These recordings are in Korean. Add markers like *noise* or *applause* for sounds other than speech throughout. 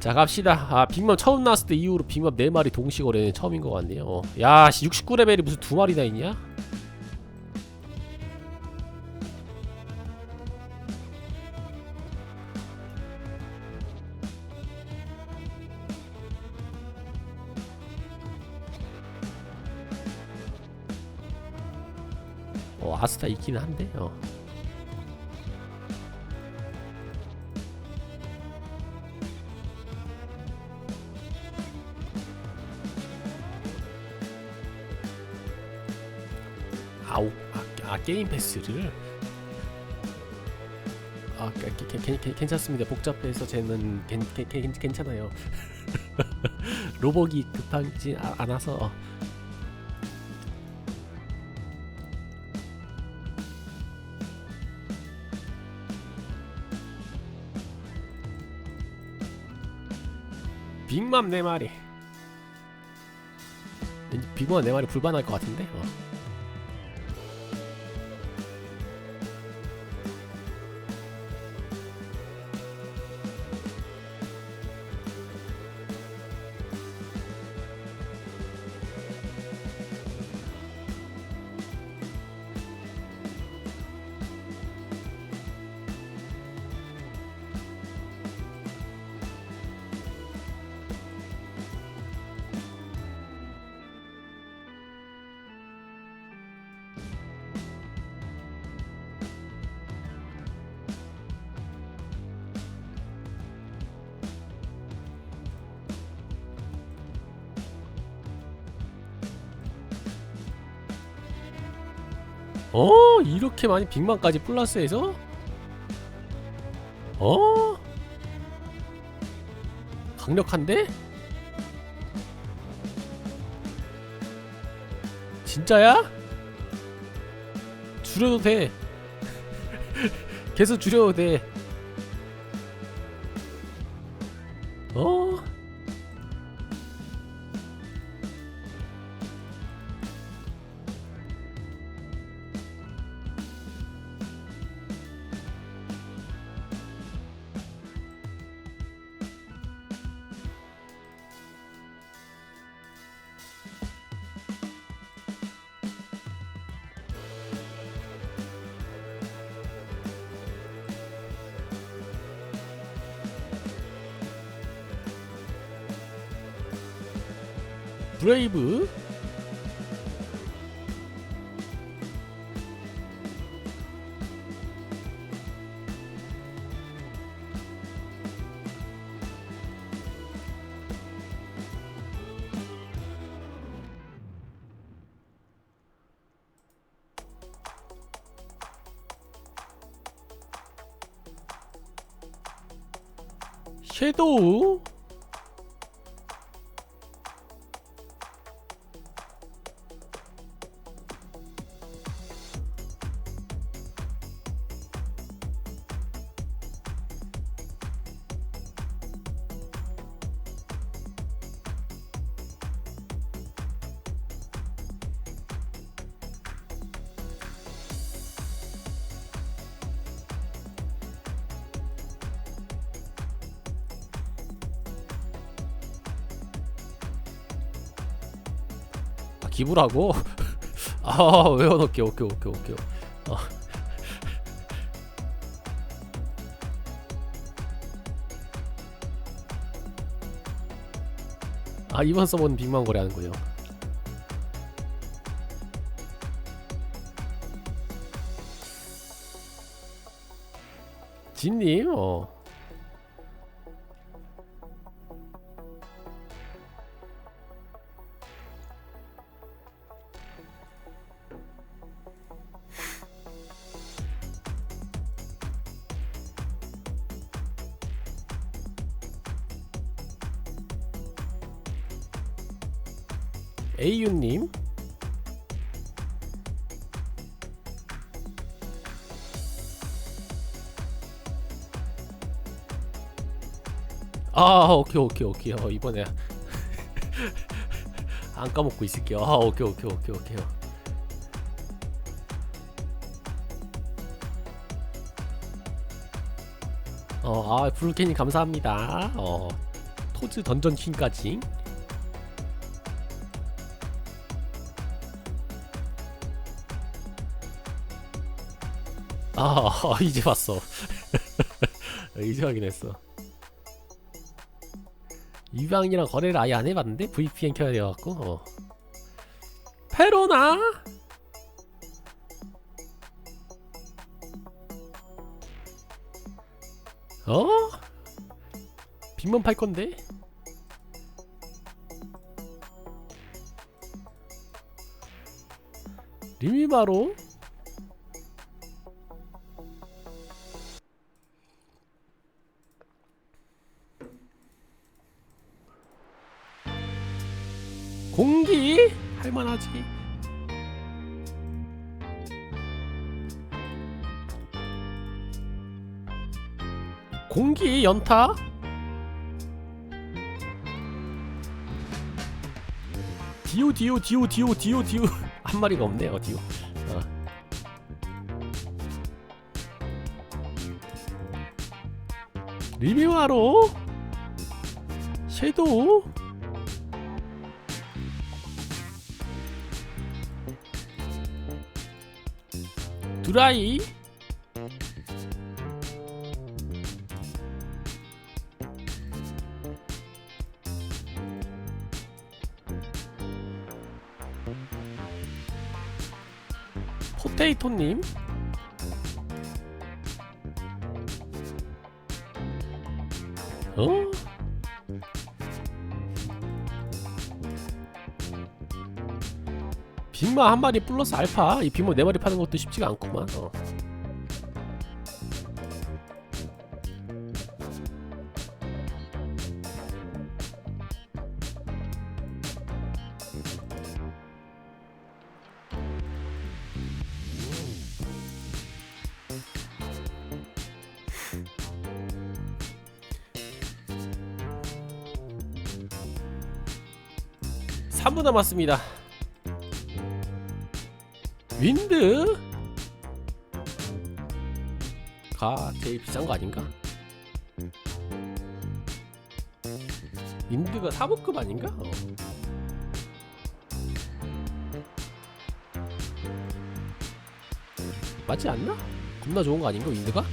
자 갑시다 아 빅맘 처음 나왔을 때 이후로 빅맘 4마리 동시 거래는 처음인 것 같네요 어. 야 69레벨이 무슨 두 마리나 있냐? 어 아스타 있긴 한데 어. 게임 패스를. 아 게- 게- 게- 게- 괜찮습니다. 복잡해서 쟤는 괜, 괜, 괜, 괜찮아요. *laughs* 로벅이 급하지 아- 않아서. 빅맘 네 마리. 왠지 빅맘 네 마리 불반할 것 같은데? 어. 어? 이렇게 많이 빅맘까지 플러스해서? 어? 강력한데? 진짜야? 줄여도 돼. *laughs* 계속 줄여도 돼 브레이브. 섀도우 기부라고? *laughs* 아 외워놓게. 오케이 오케이 오케이 어. 아 이번 서버는 빅만 거래하는군요. 진님? 어 에이유님. 아 오케이 오케이 오케이. 어, 이번에 *laughs* 안 까먹고 있을게요. 아 오케이 오케이 오케이 오케이. 어아 블루캔님 감사합니다. 어 포즈 던전 킹까지 아 *laughs* 이제 봤어 *laughs* 이제 확인했어 이방이랑 거래를 아예 안 해봤는데 VPN 켜야 돼갖고 어. 페로나 어? 빚만 팔 건데? 리미바로? 공기? 할만하지 공기 연타? 디오 디오 디오 디오 디오 디오 *laughs* 한 마리가 없네요 디오 어. 리뷰하러 섀도우 드라이? 포테이토님 빅마 한 마리 플러스 알파 이 빅마 네 마리 파는 것도 쉽지가 않구만 어. 삼분 남았습니다. 윈드 가 제일 비싼 거 아닌가? 윈드가 3호급 아닌가? 어. 맞지 않나? 겁나 좋은 거 아닌가 윈드가?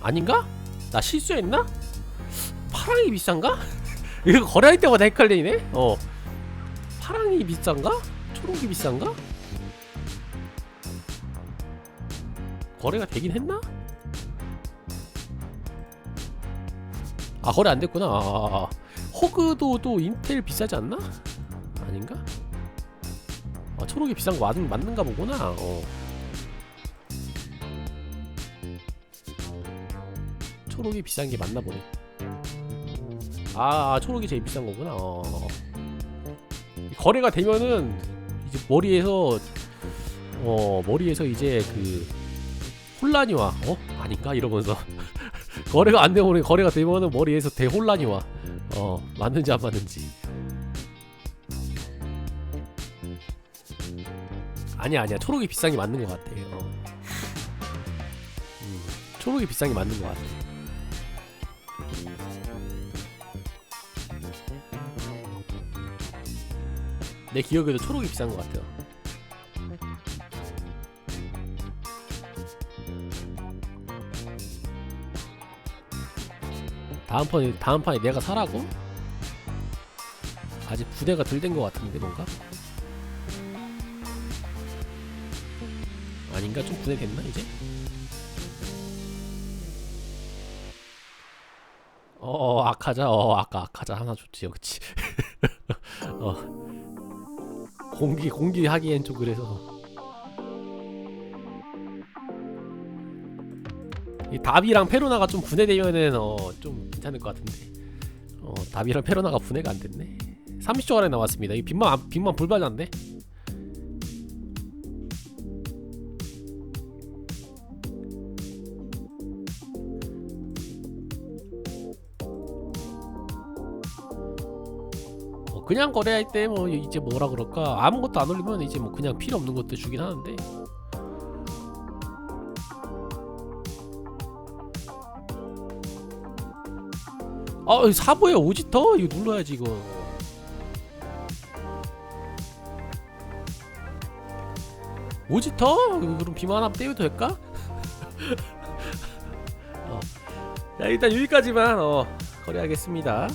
아닌가? 나 실수했나? 파랑이 비싼가? 이거 거래할 때마다 헷갈리네. 어. 파랑이 비싼가? 초록이 비싼가? 거래가 되긴 했나? 아 거래 안 됐구나. 아, 아, 아. 호그도 또 인텔 비싸지 않나? 아닌가? 아 초록이 비싼 거 맞, 맞는가 보구나. 어. 초록이 비싼 게 맞나 보네. 아 초록이 제일 비싼 거구나. 어. 거래가 되면은 이제 머리에서 어 머리에서 이제 그 혼란이 와. 어 아닌가 이러면서 *laughs* 거래가 안 되면 거래가 되면은 머리에서 대혼란이 와. 어 맞는지 안 맞는지. 아니야 아니야 초록이 비싼 게 맞는 것 같아. 어. 음, 초록이 비싼 게 맞는 것 같아. 내 기억에도 초록이 비싼 것 같아요. 다음 판에 다음 판에 내가 사라고? 아직 부대가 덜 된 것 같은데 뭔가? 아닌가 좀 부대 됐나 이제? 어 아카자 어 아까 아카자 하나 좋지 그치 *laughs* 어 공기 공기 하기엔 좀 그래서. 이 다비랑 페로나가 좀 분해되면은 어좀 괜찮을 것 같은데. 어 다비랑 페로나가 분해가 안 됐네. 30초 안에 나왔습니다. 이 빈만 안- 빈만 불발난데 그냥 거래할 때 뭐 이제 뭐라 그럴까 아무것도 안 올리면 이제 뭐 그냥 필요 없는 것들 주긴 하는데 아 사보야 오지터 이거 눌러야지 이거 오지터 그럼 비만 한번 떼도 될까? *laughs* 어. 자 일단 여기까지만 어, 거래하겠습니다.